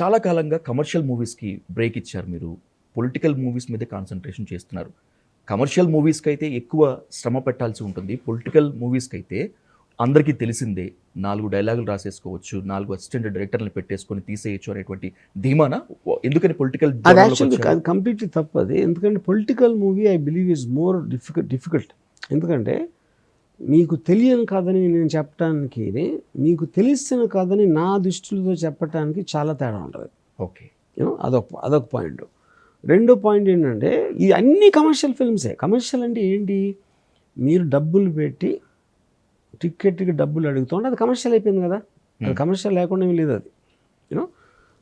చాలా కాలంగా కమర్షియల్ మూవీస్కి బ్రేక్ ఇచ్చారు మీరు. పొలిటికల్ మూవీస్ మీద కాన్సన్ట్రేషన్ చేస్తున్నారు. కమర్షియల్ మూవీస్కి అయితే ఎక్కువ శ్రమ పెట్టాల్సి ఉంటుంది. పొలిటికల్ మూవీస్కి అయితే అందరికీ తెలిసిందే నాలుగు డైలాగులు రాసేసుకోవచ్చు నాలుగు అసిస్టెంట్ డైరెక్టర్లు పెట్టేసుకొని తీసేయచ్చు అనేటువంటి ధీమానా ఎందుకని పొలిటికల్ అది కంప్లీట్లీ తప్పు అది ఎందుకంటే political movie I believe is more difficult difficult. ఎందుకంటే మీకు తెలియని కాదని నేను చెప్పడానికి మీకు తెలిసిన కాదని నా దృష్టిలో చెప్పడానికి చాలా తేడా ఉంటుంది. ఓకే. అదొక అదొక పాయింట్. రెండో పాయింట్ ఏంటంటే ఇది అన్ని కమర్షియల్ ఫిల్మ్సే కమర్షియల్ అంటే ఏంటి? మీరు డబ్బులు పెట్టి టికెట్కి డబ్బులు అడుగుతుంటే అది కమర్షియల్ అయిపోయింది కదా. అది కమర్షియల్ లేకుండా లేదు అది. యూనో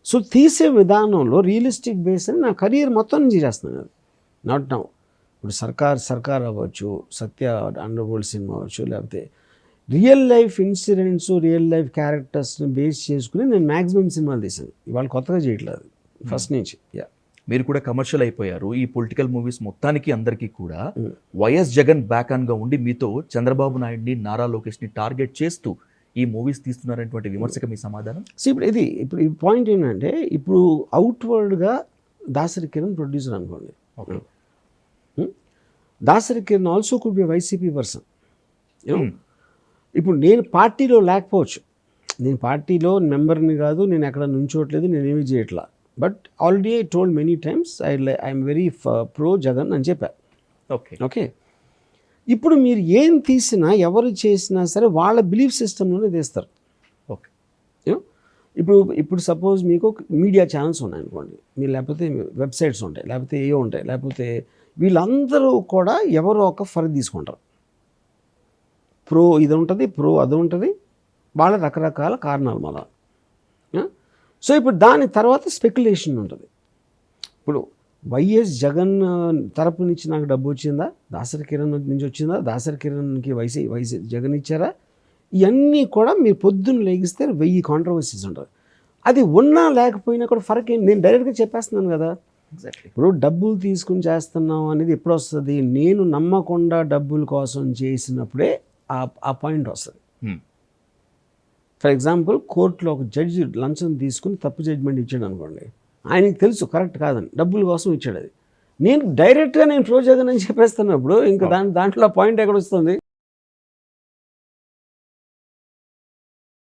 సో తీసే విధానంలో రియలిస్టిక్ బేస్ అని నా కెరీర్ మొత్తం నుంచి చేస్తున్నాను అది. నాట్ నౌ ఇప్పుడు సర్కార్ సర్కార్ అవ్వచ్చు సత్య అండర్వరల్డ్ సినిమా అవ్వచ్చు లేకపోతే real life incidents real life క్యారెక్టర్స్ని base చేసుకుని నేను మ్యాక్సిమం సినిమాలు తీసాను ఇవాళ కొత్తగా చేయట్లేదు ఫస్ట్ నుంచి. యా. మీరు కూడా కమర్షియల్ అయిపోయారు. ఈ పొలిటికల్ మూవీస్ మొత్తానికి అందరికీ కూడా వైఎస్ జగన్ బ్యాక్గా ఉండి మీతో చంద్రబాబు నాయుడిని నారా లోకేష్ని టార్గెట్ చేస్తూ ఈ మూవీస్ తీస్తున్నారనేటువంటి విమర్శకు మీ సమాధానం? సో ఇప్పుడు ఇది ఇప్పుడు ఈ పాయింట్ ఏంటంటే ఇప్పుడు అవుట్వర్డ్గా దాసరి కిరణ్ ప్రొడ్యూసర్ అనుకోండి. Okay Dasari Kiran also could be YCP person. ఇప్పుడు నేను పార్టీలో లేకపోవచ్చు. నేను పార్టీలో మెంబర్ని కాదు నేను ఎక్కడ నుంచోట్లేదు నేను ఏమీ చేయట్లా but already I told many times I I'm very pro Jagan అని చెప్పా. ఓకే ఓకే ఇప్పుడు మీరు ఏం తీసినా ఎవరు చేసినా సరే వాళ్ళ బిలీఫ్ సిస్టంలోనే తీస్తారు. ఓకే? ఇప్పుడు ఇప్పుడు సపోజ్ మీకు మీడియా ఛానల్స్ ఉన్నాయి అనుకోండి మీరు లేకపోతే వెబ్సైట్స్ ఉంటాయి లేకపోతే ఏ ఉంటాయి లేకపోతే వీళ్ళందరూ కూడా ఎవరో ఒక ఫర్ తీసుకుంటారు. ప్రో ఇది ఉంటుంది ప్రో అది ఉంటుంది వాళ్ళ రకరకాల కారణాలు మళ్ళా. సో ఇప్పుడు దాని తర్వాత స్పెక్యులేషన్ ఉంటుంది. ఇప్పుడు వైఎస్ జగన్ తరపు నుంచి నాకు డబ్బు వచ్చిందా? దాసరి కిరణ్ నుంచి వచ్చిందా? దాసరి కిరణ్కి వైసీ వైసీ జగన్ ఇచ్చారా? ఇవన్నీ కూడా మీరు పొద్దున్న లేగిస్తే వెయ్యి కాంట్రవర్సీస్ ఉంటుంది. అది ఉన్నా లేకపోయినా కూడా ఫరక్ ఏంటి నేను డైరెక్ట్గా చెప్పేస్తున్నాను కదా ఇప్పుడు డబ్బులు తీసుకుని చేస్తున్నాం అనేది ఎప్పుడు వస్తుంది? నేను నమ్మకుండా డబ్బుల కోసం చేసినప్పుడే ఆ ఆ పాయింట్ వస్తుంది. ఫర్ ఎగ్జాంపుల్ కోర్టులో ఒక జడ్జి లంచం తీసుకుని తప్పు జడ్జిమెంట్ ఇచ్చాడు అనుకోండి. ఆయనకి తెలుసు కరెక్ట్ కాదని. డబ్బుల కోసం ఇచ్చాడు అది. నేను డైరెక్ట్గా నేను ప్రో జగన్ అని చెప్పేస్తున్నప్పుడు ఇంకా దాని దాంట్లో పాయింట్ ఎక్కడ వస్తుంది?